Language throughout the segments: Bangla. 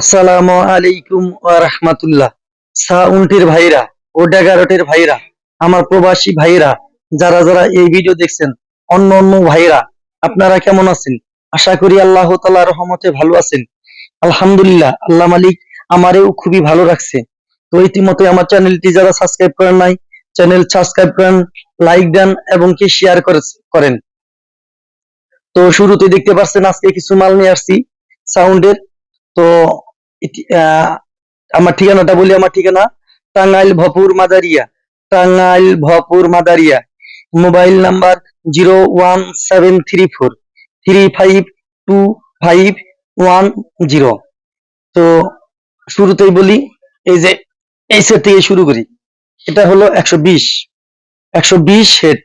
আসসালামু আলাইকুম রাহমাতুল্লাহ। সাউন্ডের ভাইরা ও ডেগারটের ভাইরা, আমার প্রবাসী ভাইরা, যারা যারা এই ভিডিও দেখছেন, অন্য অন্য ভাইরা, আপনারা কেমন আছেন? আশা করি আল্লাহ তাআলার রহমতে ভালো আছেন। আলহামদুলিল্লাহ, আল্লাহ মালিক আমারেও খুবই ভালো রাখছে। তো ইতিমধ্যে আমার চ্যানেলটি যারা সাবস্ক্রাইব করেন নাই, চ্যানেল সাবস্ক্রাইব করেন লাইক দেন এবং কি শেয়ার করেন। তো শুরুতে দেখতে পাচ্ছেন আজকে কিছু মাল নিয়ে আসছি সাউন্ডের। তো আমার ঠিকানাটা বলি, আমার ঠিকানা Tangail Bhapur Madaria, Tangail Bhapur Madaria. Mobile number zero one seven three four, three five two five one zero. তো শুরুতেই বলি, এই যে, এই সেট থেকে শুরু করি। এটা হলো একশো বিশ একশো বিশ সেট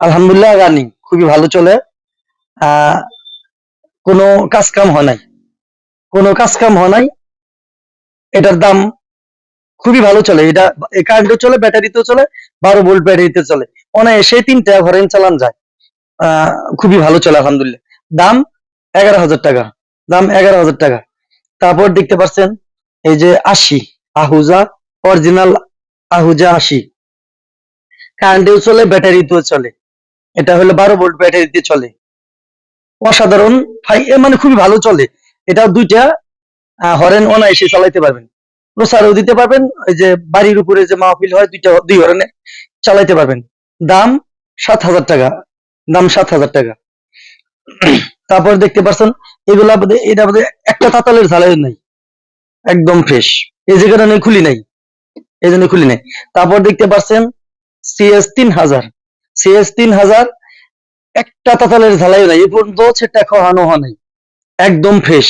আলহামদুলিল্লাহ রানিং খুবই ভালো চলে। কোনো কাজ কাম হয় নাই। কোনো কাজ কাম হয় নাই। এটার দাম খুবই ভালো চলে। এটা কারেন্টও চলে, ব্যাটারিতেও চলে, বারো ভোল্ট ব্যাটারিতে চলে। অনায়াসে তিনটা ঘরে চালান যায়। খুবই ভালো চলে, আলহামদুলিল্লাহ। দাম এগারো হাজার টাকা। দাম এগারো হাজার টাকা। তারপর দেখতে পাচ্ছেন এই যে আশি, আহুজা অরিজিনাল আহুজা আশি। কারেন্টেও চলে, ব্যাটারিতেও চলে। এটা হলো বারো ভোল্ট ব্যাটারিতে চলে। অসাধারণ মানে খুবই ভালো চলে। এটা দুইটা হরেন অনায়াসে চালাইতে পারবেন। প্রচারও দিতে পারবেন, ওই যে বাড়ির উপরে যে মাহফিল হয়, দুইটা, দুই হরেনে চালাইতে পারবেন। দাম সাত হাজার টাকা, দাম সাত হাজার টাকা। তারপর দেখতে পাচ্ছেন এগুলা এটা একটা তাতালের ঝালাই নাই, একদম ফ্রেশ এই যে কারণে খুলি নাই। এই জন্য খুলি নাই। তারপর দেখতে পাচ্ছেন সিএস তিন হাজার। সিএস তিন হাজার, একটা তাতালের ঝালাই নাই এই পর্যন্ত সেটা খাওয়ানো হয় নাই। একদম ফ্রেশ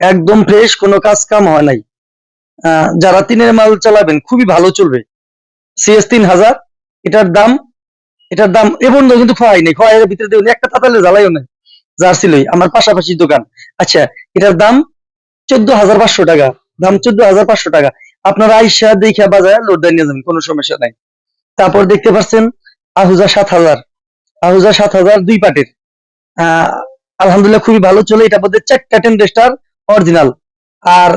একদম ফ্রেশ কোনো কাজ কাম হয় নাই। যারা তিনের মাল চালাবেন, খুবই ভালো চলবে। সিএস তিন হাজার, এটার দাম এটার দাম, এ পর্যন্ত কিন্তু খোয়াই নেই, খোয়াইয়ের ভিতরে দেখুন, একটা তাতালে জ্বালাইও নাই যার ছিলই আমার পাশাপাশি দোকান। আচ্ছা এটার দাম চোদ্দ হাজার পাঁচশো টাকা, দাম চোদ্দ হাজার পাঁচশো টাকা। আপনারা আইসা দেখে বাজারে লোড নিয়ে যাবেন, কোনো সমস্যা নাই। তারপর দেখতে পাচ্ছেন, আহুজা সাত হাজার, আহুজা সাত হাজার দুই পাটের। আলহামদুলিল্লাহ খুবই ভালো চলে। এটা বোধহয় চারটা টেন্ডেস্টার অরিজিনাল আর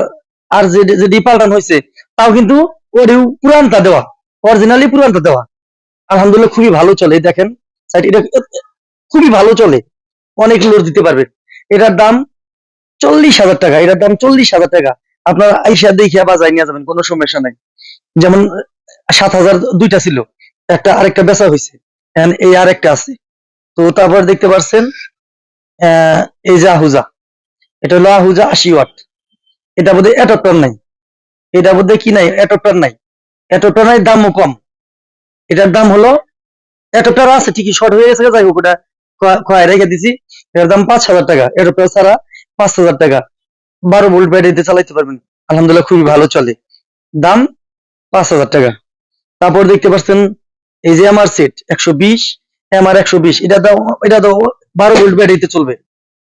আর যে যে ডি পাল্টানো হয়েছে তাও কিন্তু ওরেও পুরানটা দেওয়া। অরিজিনালি পুরানটা দেওয়া। আলহামদুলিল্লাহ খুবই ভালো চলে দেখেন। সাইড এটা খুবই ভালো চলে। অনেক লোড দিতে পারবে। এটার দাম চল্লিশ হাজার টাকা। এটার দাম চল্লিশ হাজার টাকা। আপনারা আইসা দেখিয়া বাজায় নিয়ে যাবেন, কোনো সমস্যা নাই। যেমন, সাত হাজার দুইটা ছিল। একটা আরেকটা বেচা হয়েছে এই আরেকটা আছে। তো তারপর দেখতে পাচ্ছেন এই যে এটা হলো আহুজা আশি ওয়াট। এটা বোধহয় এটপ্টার নাই। এটা বোধহয় কি নাই? এটপ্টার নাই। এটপ্টার নাই দামও কম। এটার দাম হলো এটপ্টার আছে, ঠিকই শর্ট হয়ে গেছে, যাই হোক, ওটা খোয়াই রেখে দিছি। এটার দাম পাঁচ হাজার টাকা। এটপ্টার ছাড়া পাঁচ হাজার টাকা। বারো ভোল্ট ব্যাটারিতে চালাইতে পারবেন। আলহামদুলিল্লাহ খুবই ভালো চলে। দাম পাঁচ হাজার টাকা। তারপর দেখতে পাচ্ছেন, এই যে আমার সেট একশো বিশ এমআর একশো বিশ, এটা দাও, এটা বারো ভোল্ট ব্যাটারিতে চলবে।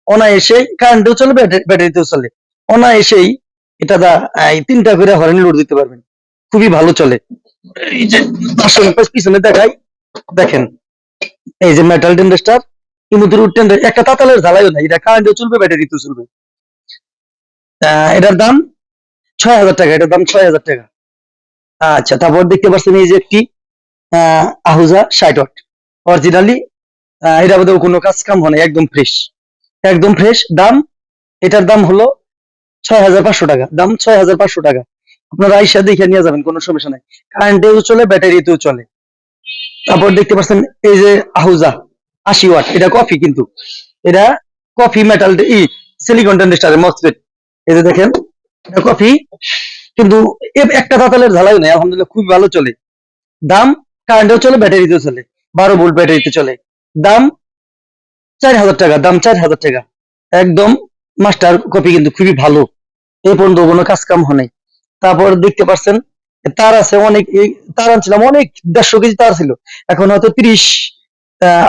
অনায়াসে কারেন্টেও ব্যাটারি- ব্যাটারিতেও চলে অনায়াসেই এটা দা তিনটা করে হরেন লোড দিতে পারবেন। খুবই ভালো চলে। এই যে পিছনে দেখাই দেখেন এই যে মেটাল টেন্ডাস্টার ইমুদুর টেন্ডার একটা তাতালের ঝালাইও নাই এটা কারেন্টেও চলবে ব্যাটারিতেও চলবে। এটার দাম ছয় হাজার টাকা এটার দাম ছয় হাজার টাকা। আচ্ছা তারপর দেখতে পাচ্ছেন এই যে একটি আহ, আহুজা ষাট অরিজিনালি বোধহয় কোনো কাজ কাম হয় একদম ফ্রেশ একদম ফ্রেশ দাম, এটার দাম হলো ছয় হাজার পাঁচশো টাকা। দাম ছয় হাজার পাঁচশো টাকা। আপনারা আইসা দেখে নিয়ে যাবেন, কোনো সমস্যা নাই। কারেন্টেও চলে ব্যাটারিতেও চলে। তারপর দেখতে পাচ্ছেন, এই যে আহুজা, আশি ওয়াট, এটা কফি কিন্তু। এটা কফি মেটাল ই সিলিকন টেন্ডেস্টারের মসফেট এই যে দেখেন, এটা কফি। কিন্তু একটা তাতালের ঝালাই নাই, আলহামদুলিল্লাহ খুব ভালো চলে। দাম কারেন্টেও চলে ব্যাটারিতেও চলে। বারো ভোল্ট ব্যাটারিতে চলে। দাম চার হাজার টাকা, দাম চার হাজার টাকা। একদম মাস্টার কপি কিন্তু খুবই ভালো। এই পর্যন্ত কোনো কাজ কাম হয় তারপর দেখতে পাচ্ছেন তার আছে অনেক তার আনছিলাম অনেক, দেড়শো কেজি তার ছিল। এখন হয়তো তিরিশ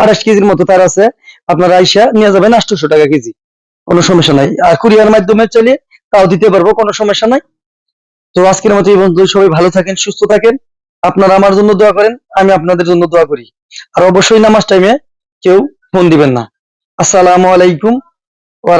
আড়াইশ কেজির মতো তার আছে। আপনারা আইসা নিয়ে যাবেন আটশোশো টাকা কেজি। কোনো সমস্যা নাই। আর কুরিয়ার মাধ্যমে চলে তাও দিতে পারব, কোনো সমস্যা নাই। তো আজকের মতো এই পর্যন্ত সবাই ভালো থাকেন, সুস্থ থাকেন। আপনারা আমার জন্য দোয়া করেন, আমি আপনাদের জন্য দোয়া করি। আর অবশ্যই নামাজ টাইমে কেউ ফোন দিবেন না। আসসালামু আলাইকুম ওয়া